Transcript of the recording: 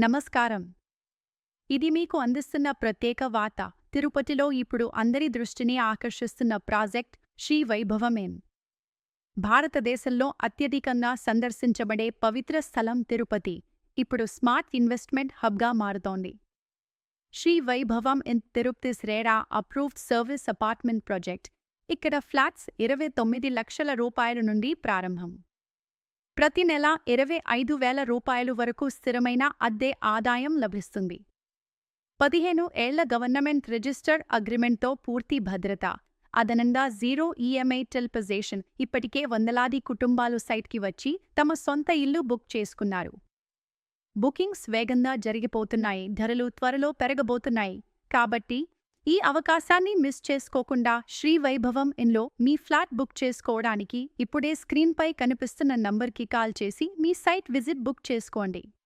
నమస్కారం. ఇది మీకు అందిస్తున్న ప్రత్యేక వార్త. తిరుపతిలో ఇప్పుడు అందరి దృష్టిని ఆకర్షిస్తున్న ప్రాజెక్ట్ శ్రీ వైభవమేం. భారతదేశంలో అత్యధికంగా సందర్శించబడే పవిత్ర స్థలం తిరుపతి. ఇప్పుడు స్మార్ట్ ఇన్వెస్ట్మెంట్ హబ్గా మారుతోంది. Shri Vaibhavam in Tirupati RERA approved service apartment project. ఇక్కడ ఫ్లాట్స్ ఇరవై తొమ్మిది లక్షల రూపాయల నుండి ప్రారంభం. ప్రతి నెల ఇరవై ఐదు వేల రూపాయలు వరకు స్థిరమైన అద్దె ఆదాయం లభిస్తుంది. పదిహేను ఏళ్ళ గవర్నమెంట్ రిజిస్టర్డ్ అగ్రిమెంట్తో పూర్తి భద్రత. అదనంగా జీరో ఈఎంఐ టెల్పజేషన్ ఇప్పటికే వందలాది కుటుంబాలు సైట్కి వచ్చి తమ సొంత ఇల్లు బుక్ చేసుకున్నారు. బుకింగ్స్ వేగంగా జరిగిపోతున్నాయి ధరలు త్వరలో పెరగబోతున్నాయి. కాబట్టి ఈ అవకాశాన్ని మిస్ చేసుకోకుండా శ్రీ వైభవం ఇన్లో మీ ఫ్లాట్ బుక్ చేసుకోవడానికి ఇప్పుడే స్క్రీన్పై కనిపిస్తున్న నంబర్కి కాల్ చేసి మీ సైట్ విజిట్ బుక్ చేసుకోండి.